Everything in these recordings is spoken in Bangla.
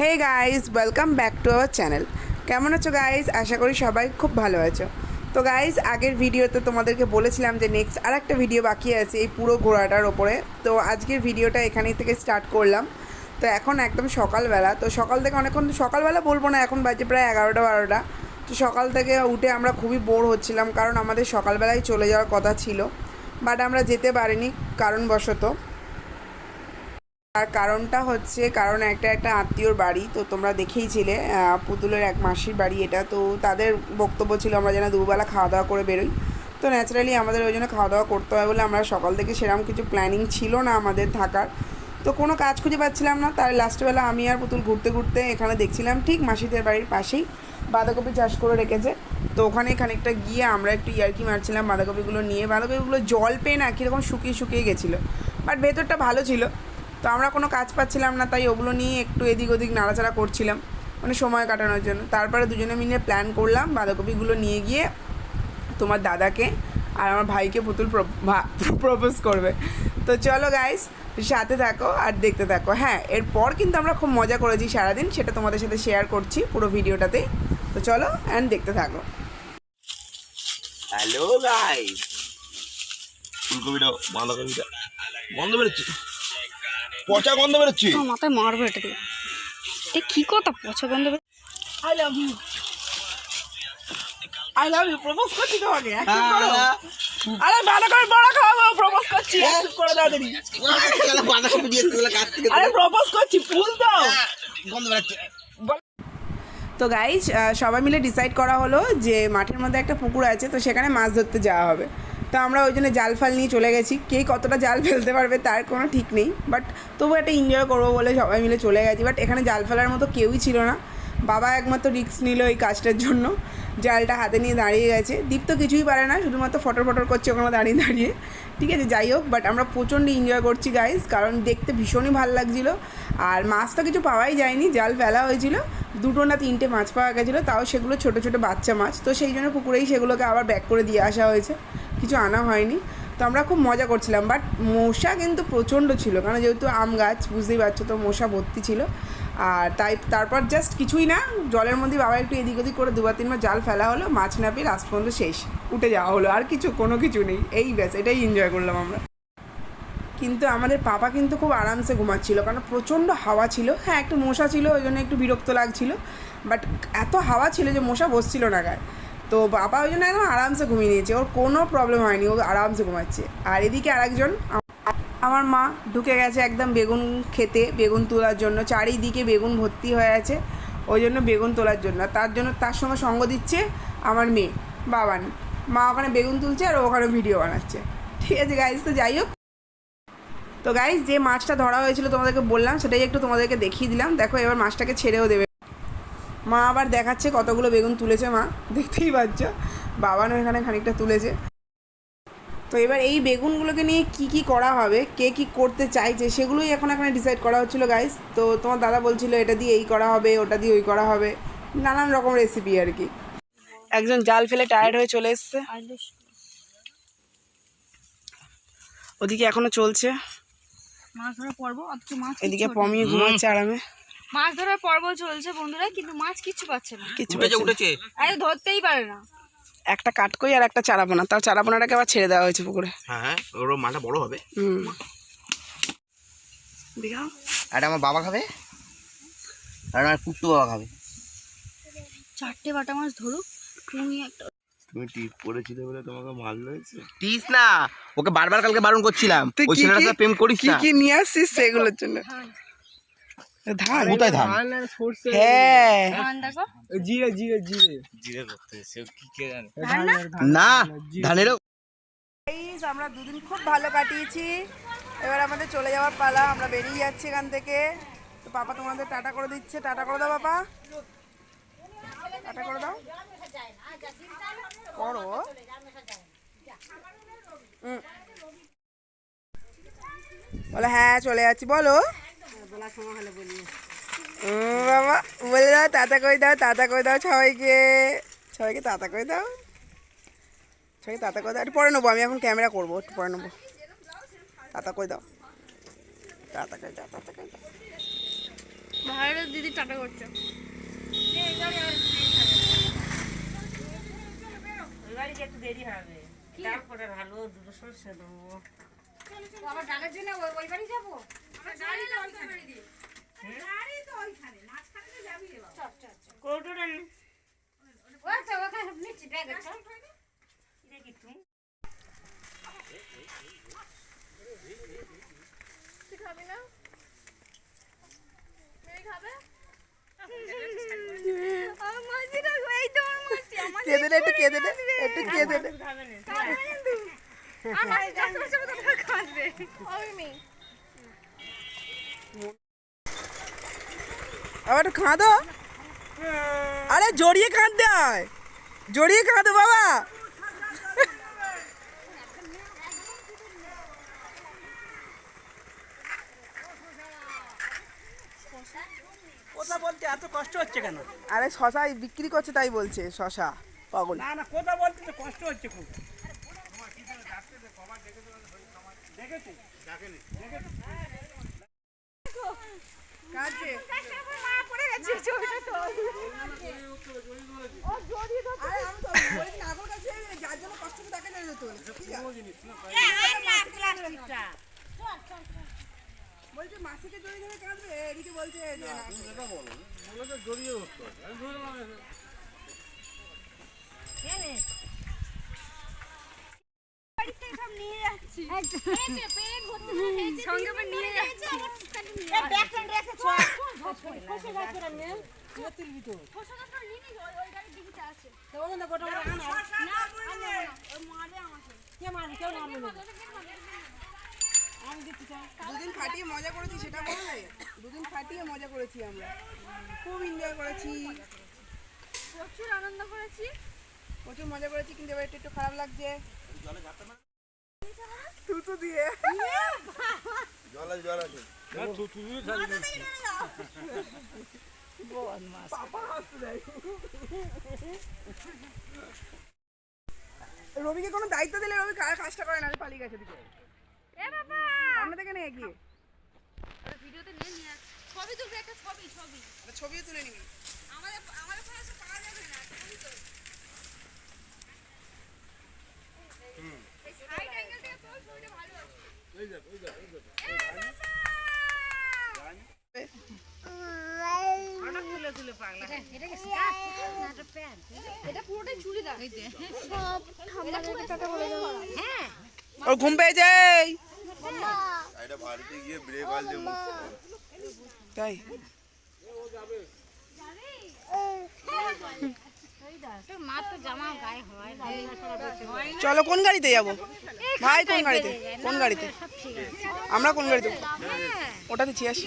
Hey guys welcome back to our channel কেমন আছো গাইজ আশা করি সবাই খুব ভালো আছো। তো গাইজ আগের ভিডিওতে তোমাদেরকে বলেছিলাম যে নেক্সট আর একটা ভিডিও বাকি আছে এই পুরো ঘোড়াটার ওপরে। তো আজকের ভিডিওটা এখানেই থেকে স্টার্ট করলাম। তো এখন একদম সকালবেলা। তো সকাল থেকে অনেকক্ষণ সকালবেলা বলব না, এখন বাজে প্রায় এগারোটা, বারোটা। তো সকাল থেকে উঠে আমরা খুবই বোর হচ্ছিলাম, কারণ আমাদের সকালবেলায় চলে যাওয়ার কথা ছিল বাট আমরা যেতে পারিনি কারণবশত। আর কারণটা হচ্ছে, কারণ একটা একটা আত্মীয়র বাড়ি, তো তোমরা দেখেইছিলে পুতুলের এক মাসির বাড়ি এটা, তো তাদের বক্তব্য ছিল আমরা যেন দুবেলা খাওয়া দাওয়া করে বেরোই। তো ন্যাচারালি আমাদের ওই জন্য খাওয়া দাওয়া করতে হয় বলে আমরা সকাল থেকে সেরকম কিছু প্ল্যানিং ছিল না আমাদের থাকার। তো কোনো কাজ খুঁজে পাচ্ছিলাম না, তাই লাস্টবেলা আমি আর পুতুল ঘুরতে ঘুরতে এখানে দেখছিলাম, ঠিক মাসিদের বাড়ির পাশেই। বাঁধাকপি চাষ করে রেখেছে। তো ওখানে খানিকটা গিয়ে আমরা একটু ইয়ার্কি মারছিলাম বাঁধাকপিগুলো নিয়ে। বাঁধাকপিগুলো জল পেয়ে না কীরকম শুকিয়ে শুকিয়ে গেছিল। বাট ভেতরটা ভালো ছিল। তো আমরা কোনো কাজ পাচ্ছিলাম না, তাই ওগুলো নিয়ে একটু এদিক ওদিক নাড়াচাড়া করছিলাম। মানে সময় কাটানোর জন্য। তারপরে দুজনে মিলে প্ল্যান করলাম বাঁধাকপিগুলো নিয়ে গিয়ে তোমার দাদাকে আর আমার ভাইকে পুতুল প্রপোজ করবে। তো চলো গাইস সাথে থাকো আর দেখতে থাকো। হ্যাঁ এরপর কিন্তু আমরা খুব মজা করেছি সারাদিন। সেটা তোমাদের সাথে শেয়ার করছি পুরো ভিডিওটাতেই তো চলো অ্যান্ড দেখতে থাকো। হ্যালো গাইস ফুলকপিটা বাঁধাকপিটা গন্ধ বেরোচ্ছে। পচা গন্ধ বেরোচ্ছে। মাথায় মারবো এটা দিয়ে। এটা কি কথা? পছা গন্ধ বের- I love you I love you propose করছি তোমাকে। আরে ভালো করে বড় খাওয়াবো প্রপোজ করছি। করে দাও দেরি। বাঁধাকপি দিয়ে কাছ থেকে আরে প্রপোজ করছি ফুল দাও। গন্ধ বেরোচ্ছে। তো গাইজ সবাই মিলে ডিসাইড করা হলো যে মাঠের মধ্যে একটা পুকুর আছে, তো সেখানে মাছ ধরতে যাওয়া হবে। তো আমরা ওই জন্য জাল ফাল নিয়ে চলে গেছি। কে কতটা জাল ফেলতে পারবে তার কোনো ঠিক নেই বাট তবু একটা এনজয় করব বলে সবাই মিলে চলে গেছি। বাট এখানে জাল ফেলার মতো কেউই ছিল না। বাবা একমাত্র রিস্ক নিল এই কাজটার জন্য। জালটা হাতে নিয়ে দাঁড়িয়ে গেছে। দীপ তো কিছুই পারে না, শুধুমাত্র ফটো ফটো করছে ওখানে দাঁড়িয়ে দাঁড়িয়ে। ঠিক আছে, যাই হোক বাট আমরা প্রচণ্ড এনজয় করছি গাইজ কারণ দেখতে ভীষণই ভালো লাগছিল। আর মাছ তো কিছু পাওয়াই যায়নি, জাল ফেলা হয়েছিল। দুটো না তিনটে মাছ পাওয়া গেছিল, তাও সেগুলো ছোটো ছোটো বাচ্চা মাছ। তো সেই জন্য পুকুরেই সেগুলোকে আবার ব্যাক করে দিয়ে আসা হয়েছে। কিছু আনা হয়নি। তো আমরা খুব মজা করছিলাম বাট মশা কিন্তু প্রচণ্ড ছিল কারণ যেহেতু আম গাছ, বুঝতেই পারছ তো মশা ভর্তি ছিল। আর তাই তারপর জাস্ট কিছুই না, জলের মধ্যে বাবা একটু এদিক ওদিক করে দুবার তিনবার জাল ফেলা হলো, মাছ না পেয়ে লাস্ট পর্যন্ত শেষ, উঠে যাওয়া হলো, আর কিছু, কোনো কিছু নেই, এই ব্যাস, এটাই এনজয় করলাম আমরা। কিন্তু আমাদের পাপা কিন্তু খুব আরামসে ঘুমাচ্ছিল, কারণ প্রচণ্ড হাওয়া ছিল হ্যাঁ একটু মশা ছিল, ওই জন্য একটু বিরক্ত লাগছিল বাট এত হাওয়া ছিল যে মশা বসছিল না গায়ে। তো বাবা ওই জন্য একদম আরামসে ঘুমিয়ে নিয়েছে, ওর কোনো প্রবলেম হয়নি, ও আরামসে ঘুমাচ্ছে। আর এদিকে আরেকজন আমার মা ঢুকে গেছে একদম বেগুন খেতে, বেগুন তোলার জন্য। চারিদিকে বেগুন ভর্তি হয়ে আছে, ওই জন্য বেগুন তোলার জন্য। তার জন্য, তার সঙ্গে সঙ্গ দিচ্ছে আমার মেয়ে, বাবান। মা ওখানে বেগুন তুলছে আর ওখানে ভিডিও বানাচ্ছে। ঠিক আছে গাইজ তো যাই হোক। তো গাইজ যে মাছটা ধরা হয়েছিল তোমাদেরকে বললাম, সেটাই একটু তোমাদেরকে দেখিয়ে দিলাম। দেখো এবার মাছটাকে ছেড়েও দেবে। মা আবার দেখাচ্ছে কতগুলো বেগুন তুলেছে মা। দেখতেই পাচ্ছ। বাবানও এখানে খানিকটা তুলেছে। তো এবার এই বেগুনগুলোকে নিয়ে কি কি করা হবে কে কি করতে চাইছে সেগুলোই এখন এখানে ডিসাইড করা হচ্ছিল গাইস তো তোমার দাদা বলছিল এটা দিয়ে এই করা হবে ওটা দিয়ে ওই করা হবে। নানান রকম রেসিপি আর কি। একজন জাল ফেলে টায়ার্ড হয়ে চলে এসছে। ওদিকে এখনও চলছে। মাছ ধরার পর্ব অথচ মাছ এদিকে। পমিয়ে ঘুমাচ্ছে আরামে। মাছ ধরার পর্ব চলছে বন্ধুরা কিন্তু মাছ কিচ্ছু পাচ্ছে না। কিছু পাচ্ছে না। উঠেছে। আরে ধরতেই পারে না। একটা কাটকই আর একটা চারাপোনা তাও চারাপোনাটাকে আবার ছেড়ে দেওয়া হয়েছে পুকুরে। হ্যাঁ হ্যাঁ ওর মাটা বড় হবে। হুম। আর আমার বাবা খাবে? আর আমার পুট্টু বাবা খাবে। চারটে বাটা মাছ ধরুক তুমি একটা তুমি টিপ পড়েছিলে বলে তোমাকে হয়েছে টিস না ওকে বারবার কালকে বারণ করছিলাম। তুই ওই ছেলেটার প্রেম করিস কি কি নিয়ে আসছিস সেগুলোর জন্য? ধান কোথায় ধান? হ্যাঁ। ধান দেখো। জিরে জিরে জিরে। জিরে করতে সে কি কে জানে? না? ধানেরও আমরা দুদিন খুব ভালো কাটিয়েছি। এবার আমাদের চলে যাওয়ার পালা আমরা বেরিয়ে যাচ্ছি এখান থেকে। তো পাপা তোমাদের টাটা করে দিচ্ছে। টাটা করে দাও বাবা টাটা করে দাও। করো। হুম। বলো হ্যাঁ চলে যাচ্ছি। বলো। বাবা বলে দাও টাটা করে দাও টাটা করে দাও সবাইকে সবাইকে টাটা করে দাও? সেই তাতা করে দাও? একটু পরে নেব আমি এখন ক্যামেরা করব একটু পরে নেব। তাতা করে দাও? তাতা করে দাও তাতা করে দাও? ভাইয়ের দিদি টাটা করছে। একটু দেরি হবে। তারপরে ভালো দুটো সর্ষে দেবো। কৌটোটা নে। দেখি তুমি আমার মাসিটা এই তো আমার মাসি আমার কেঁদে দে একটু কেঁদে দে একটু কেঁদে দে আমার যত বছর তত কাঁদবে আমি মেয়ে আবার একটু কাঁদো আরে জড়িয়ে কাঁদতে হয়। জড়িয়ে কাঁদো বাবা। কথা বলতে এত কষ্ট হচ্ছে কেন? আরে শশা বিক্রি করছে তাই বলছে শশা পাগল। না না কথা বলতে তো কষ্ট হচ্ছে খুব। কাঁদছে পড়ে গেছে ছবিটা তো আরে আমি তো বলেছি আগের কাছে যার জন্য কষ্ট করে তাকে জানি তো। ঠিক আছে। বলছে মাসিকে জড়িয়ে ধরে কাঁদবে। এদিকে বলছে যে না নিয়ে যাচ্ছি। দুদিন ফাটিয়ে মজা করেছি সেটা বলো না দুদিন ফাটিয়ে মজা করেছি আমরা। খুব এনজয় করেছি। প্রচুর আনন্দ করেছি। প্রচুর মজা করেছি কিন্তু এবার একটু একটু খারাপ লাগছে। থুতু দিয়ে। রবিকে কোনো দায়িত্ব দিলে রবি কার কাজটা করে না পালিয়ে গেছে দিকে এ বাবা! সামনে থেকে নিয়ে গিয়ে। ভিডিওতে নিয়ে নিয়ে ছবি তুলবে একটা ছবি ছবি। ছবিও তুলে নিবি। আমাদের আমাদের ফোনে পাওয়া যাবে না ছবি তো এই সাইড অ্যাঙ্গেল থেকে তোর ছবিটা ভালো আছে এই দেখ এই দেখ এই দেখ অনেক তুলে তুলে পাগলা এটা পুরোটাই চুড়িদার এই যে ওর ঘুম পেয়ে যাই। তাই? চলো কোন গাড়িতে যাব? ভাই কোন গাড়িতে? কোন গাড়িতে? আমরা কোন গাড়িতে? ওটাতে ছিয়াশি।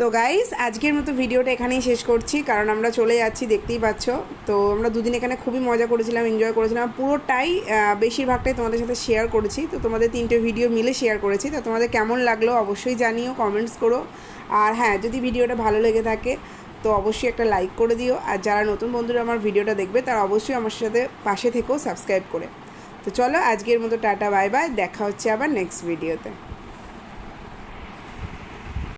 তো গাইস আজকের মতো ভিডিওটা এখানেই শেষ করছি, কারণ আমরা চলে যাচ্ছি, দেখতেই পাচ্ছ। তো আমরা দুদিন এখানে খুবই মজা করেছিলাম এনজয় করেছিলাম পুরোটাই বেশিরভাগটাই তোমাদের সাথে শেয়ার করেছি। তো তোমাদের তিনটে ভিডিও মিলে শেয়ার করেছি। তো তোমাদের কেমন লাগল অবশ্যই জানিও কমেন্টস করো। আর হ্যাঁ যদি ভিডিওটা ভালো লেগে থাকে, তো অবশ্যই একটা লাইক করে দিও। আর যারা নতুন বন্ধুরা আমার ভিডিওটা দেখবে, তারা অবশ্যই আমার সাথে পাশে থেকেও সাবস্ক্রাইব করে। তো চলো আজকের মতো টাটা বাই বাই দেখা হচ্ছে আবার নেক্সট ভিডিওতে